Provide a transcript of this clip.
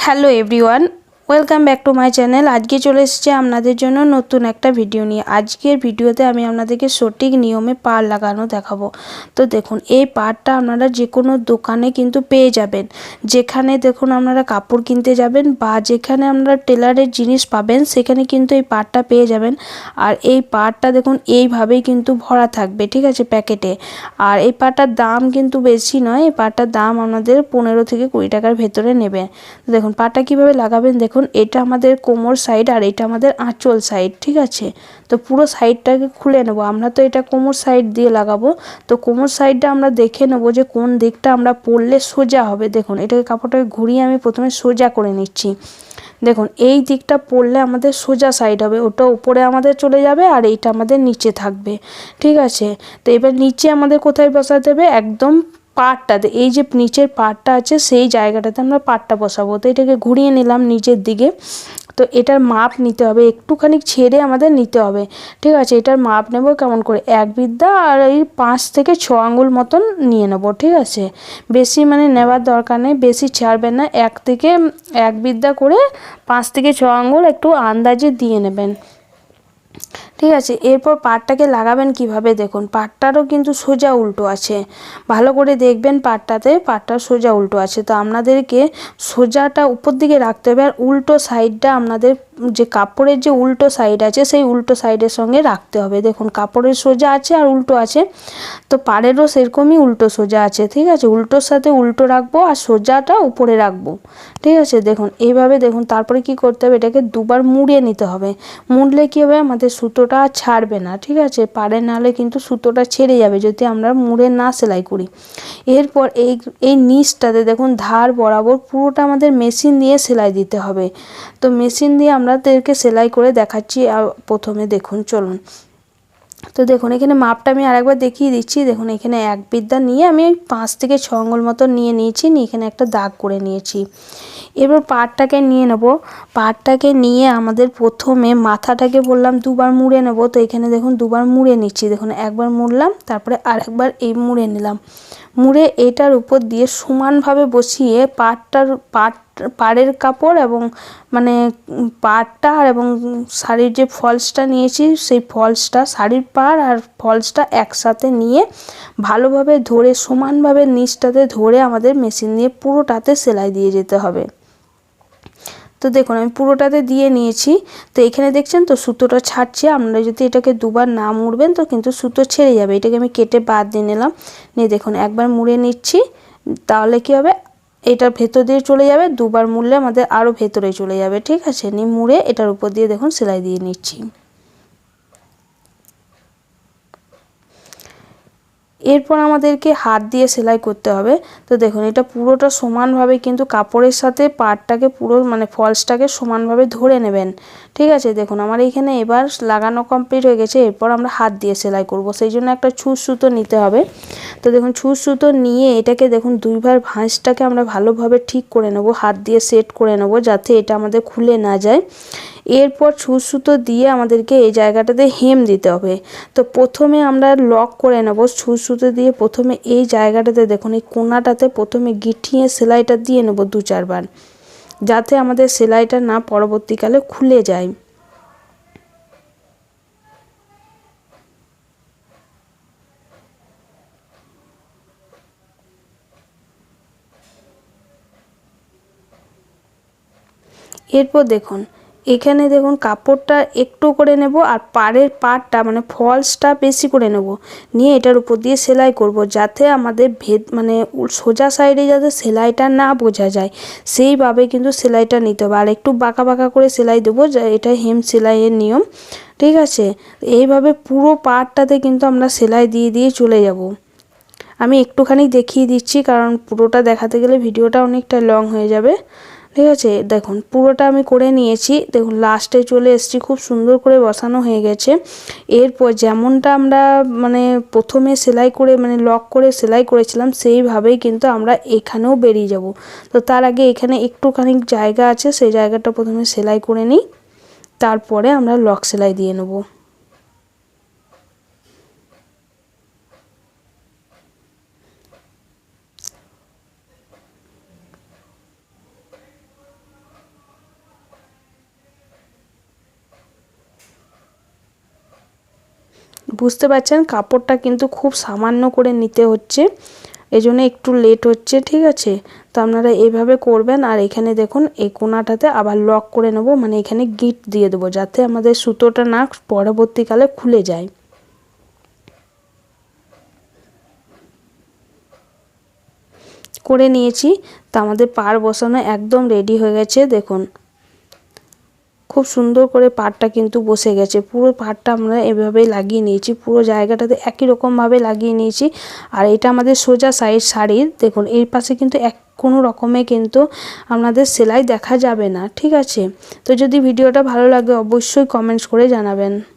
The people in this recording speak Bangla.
Hello everyone welcome back to my channel আজকে চলে এসেছে আপনাদের জন্য নতুন একটা ভিডিও নিয়ে। আজকের ভিডিওতে আমি আপনাদেরকে সঠিক নিয়মে পার লাগানো দেখাবো। তো দেখুন, এই পারটা আপনারা যে কোনো দোকানে কিন্তু পেয়ে যাবেন। যেখানে দেখুন আপনারা কাপড় কিনতে যাবেন বা যেখানে আপনারা টেলারের জিনিস পাবেন, সেখানে কিন্তু এই পারটা পেয়ে যাবেন। আর এই পারটা দেখুন, এইভাবেই কিন্তু ভরা থাকবে, ঠিক আছে, প্যাকেটে। আর এই পারটার দাম কিন্তু বেশি নয়, এই পারটার দাম আপনাদের পনেরো থেকে কুড়ি টাকার ভেতরে নেবে। দেখুন পাটা কীভাবে লাগাবেন দেখুন এটা আমাদের কোমর সাইড আর এটা আমাদের আঁচল সাইড ঠিক আছে? তো পুরো সাইডটাকে খুলে নেব। আমরা তো এটা কোমর সাইড দিয়ে লাগাবো। তো কোমর সাইডটা আমরা দেখে নেব যে কোন দিকটা আমরা পরলে সোজা হবে। দেখুন, এটাকে কাপড়টাকে ঘুরিয়ে আমি প্রথমে সোজা করে নিচ্ছি। দেখুন, এই দিকটা পড়লে আমাদের সোজা সাইড হবে। ওটা উপরে আমাদের চলে যাবে আর এইটা আমাদের নিচে থাকবে। ঠিক আছে? তো এবার নিচে আমাদের কোথায় বসাতে হবে? একদম পাটটাতে এই যে নিচের পাটটা আছে, সেই জায়গাটাতে আমরা পাটটা বসাবো। তো এটাকে ঘুরিয়ে নিলাম নিচের দিকে। তো এটার মাপ নিতে হবে, একটুখানি ছেড়ে আমাদের নিতে হবে। ঠিক আছে, এটার মাপ নেব কেমন করে? এক বিদ্যা আর এই পাঁচ থেকে ছ আঙুল মতন নিয়ে নেব, ঠিক আছে? বেশি মানে নেওয়ার দরকার নেই, বেশি ছাড়বেন না। এক থেকে, এক বিদ্যা করে পাঁচ থেকে ছ আঙুল একটু আন্দাজে দিয়ে নেবেন। ঠিক আছে, এরপর পাটটাকে লাগাবেন কীভাবে দেখুন, পাটটারও কিন্তু সোজা উল্টো আছে। ভালো করে দেখবেন পাটটাতে পাটটা সোজা উল্টো আছে। তো আপনাদেরকে সোজাটা উপর দিকে রাখতে হবে আর উল্টো সাইডটা আপনাদের যে কাপড়ের যে উল্টো সাইড আছে, সেই উল্টো সাইডের সঙ্গে রাখতে হবে। দেখুন, কাপড়ের সোজা আছে আর উল্টো আছে। তো পাড়েরও সেরকমই উল্টো সোজা আছে, ঠিক আছে? উল্টোর সাথে উল্টো রাখব আর সোজাটা উপরে রাখব, ঠিক আছে? দেখুন, এইভাবে দেখুন, তারপরে কি করতে হবে? এটাকে দুবার মুড়িয়ে নিতে হবে। মুড়লে কী হবে? আমাদের সুতোটা ছাড়বে না, ঠিক আছে? পাড়ে নাহলে কিন্তু সুতোটা ছেড়ে যাবে যদি আমরা মুড়ে না সেলাই করি। এরপর এই এই নিচটাতে দেখুন ধার বরাবর পুরোটা আমাদের মেশিন দিয়ে সেলাই দিতে হবে। তো মেশিন দিয়ে আমাদেরকে সেলাই করে দেখাচ্ছি প্রথমে দেখুন, চলুন। তো দেখুন, এখানে মাপটা আমি আরেকবার দেখিয়ে দিচ্ছি। দেখুন, এখানে এক বিদ্যা নিয়ে আমি পাঁচ থেকে ছ আঙুল মতো নিয়ে নিয়েছি, নিয়ে এখানে একটা দাগ করে নিয়েছি। এবার পাটটাকে নিয়ে নেব। পাটটাকে নিয়ে আমাদের প্রথমে মাথাটাকে বললাম দুবার মুড়ে নেব। তো এখানে দেখুন, দুবার মুড়ে নিচ্ছি। দেখুন, একবার মুড়লাম, তারপরে আরেকবার এই মুড়ে নিলাম। মুড়ে এটার উপর দিয়ে সমানভাবে বসিয়ে পাটটার, পাট পাড়ের কাপড় এবং মানে পাড়টা আর এবং শাড়ির যে ফলসটা নিয়েছি, সেই ফলসটা, শাড়ির পাড় আর ফলসটা একসাথে নিয়ে ভালোভাবে ধরে, সমানভাবে নিচটাতে ধরে আমাদের মেশিন দিয়ে পুরোটাতে সেলাই দিয়ে যেতে হবে। তো দেখুন, আমি পুরোটাতে দিয়ে নিয়েছি। তো এখানে দেখছেন তো সুতোটা ছাড়ছে, আপনারা যদি এটাকে দুবার না মুড়বেন তো কিন্তু সুতো ছেড়ে যাবে। এটাকে আমি কেটে বাদ দিয়ে নিলাম। নিয়ে দেখুন, একবার মুড়ে নিচ্ছি, তাহলে কী হবে? এটা ভেতর দিয়ে চলে যাবে, দুবার মুড়লে আমাদের আরও ভেতরে চলে যাবে, ঠিক আছে? নিয়ে মুড়ে এটার উপর দিয়ে দেখুন সেলাই দিয়ে নিচ্ছি। এরপর আমাদেরকে হাত দিয়ে সেলাই করতে হবে। তো দেখুন, এটা পুরোটা সমানভাবে কিন্তু কাপড়ের সাথে পাটটাকে পুরো মানে ফলসটাকে সমানভাবে ধরে নেবেন। ঠিক আছে, দেখুন, আমার এইখানে এবার লাগানো কমপ্লিট হয়ে গেছে। এরপর আমরা হাত দিয়ে সেলাই করব। সেই জন্য একটা ছুঁচ সুতো নিতে হবে। তো দেখুন ছুঁচ সুতো নিয়ে এটাকে দেখুন, দুইবার ভাঁজটাকে আমরা ভালোভাবে ঠিক করে নেব, হাত দিয়ে সেট করে নেব, যাতে এটা আমাদের খুলে না যায়। এরপর ছুঁচ সুতো দিয়ে আমাদেরকে এই জায়গাটাতে হেম দিতে হবে। তো প্রথমে আমরা লক করে নেব ছুঁচ সুতো দিয়ে। প্রথমে এই জায়গাটাতে দেখুন, এই কোনাটাতে প্রথমে গিঠিয়ে সেলাইটা দিয়ে নেব দু চারবার, যাতে আমাদের সেলাইটা না পরবর্তীকালে খুলে যায়। এরপর দেখুন এখানে দেখুন কাপড়টা একটু করে নেব আর পাড়ের পাড়টা মানে ফলসটা বেশি করে নেব। নিয়ে এটার উপর দিয়ে সেলাই করব যাতে আমাদের ভেদ মানে সোজা সাইডে যাতে সেলাইটা না বোঝা যায়। সেইভাবে কিন্তু সেলাইটা নিতে হবে। আর একটু বাঁকা বাঁকা করে সেলাই দেবো এটা হেম সেলাইয়ের নিয়ম। ঠিক আছে? এইভাবে পুরো পাড়টাতে কিন্তু আমরা সেলাই দিয়ে দিয়ে চলে যাব। আমি একটুখানি দেখিয়ে দিচ্ছি, কারণ পুরোটা দেখাতে গেলে ভিডিওটা অনেকটা লং হয়ে যাবে। ঠিক আছে? দেখুন, পুরোটা আমি করে নিয়েছি। দেখুন লাস্টে চলে এসেছি, খুব সুন্দর করে বসানো হয়ে গেছে। এরপর যেমনটা আমরা মানে প্রথমে সেলাই করে মানে লক করে সেলাই করেছিলাম, সেইভাবেই কিন্তু আমরা এখানেও বেরিয়ে যাব। তো তার আগে এখানে একটুখানি জায়গা আছে, সেই জায়গাটা প্রথমে সেলাই করে নিই। তারপরে আমরা লক সেলাই দিয়ে নেব। বুঝতে পারছেন, কাপড়টা কিন্তু খুব সামান্য করে নিতে হচ্ছে। এই জন্য একটু লেট হচ্ছে, ঠিক আছে? তো আপনারা এইভাবে করবেন, আর এখানে দেখুন, এই কোনাটাতে আবার লক করে নেব মানে এখানে গিট দিয়ে দেবো, যাতে আমাদের সুতোটা না পরবর্তীকালে খুলে যায়। করে নিয়েছি, তা আমাদের পার বসানো একদম রেডি হয়ে গেছে, দেখুন। খুব সুন্দর করে পাটটা কিন্তু বসে গেছে। পুরো পাটটা আমরা এভাবেই লাগিয়ে নিয়েছি, পুরো জায়গাটাতে একই রকমভাবে লাগিয়ে নিয়েছি। আর এটা আমাদের সোজা সাইড শাড়ির, দেখুন এর পাশে কিন্তু এক কোনো রকমে কিন্তু আপনাদের সেলাই দেখা যাবে না, ঠিক আছে? তো যদি ভিডিওটা ভালো লাগে অবশ্যই কমেন্টস করে জানাবেন।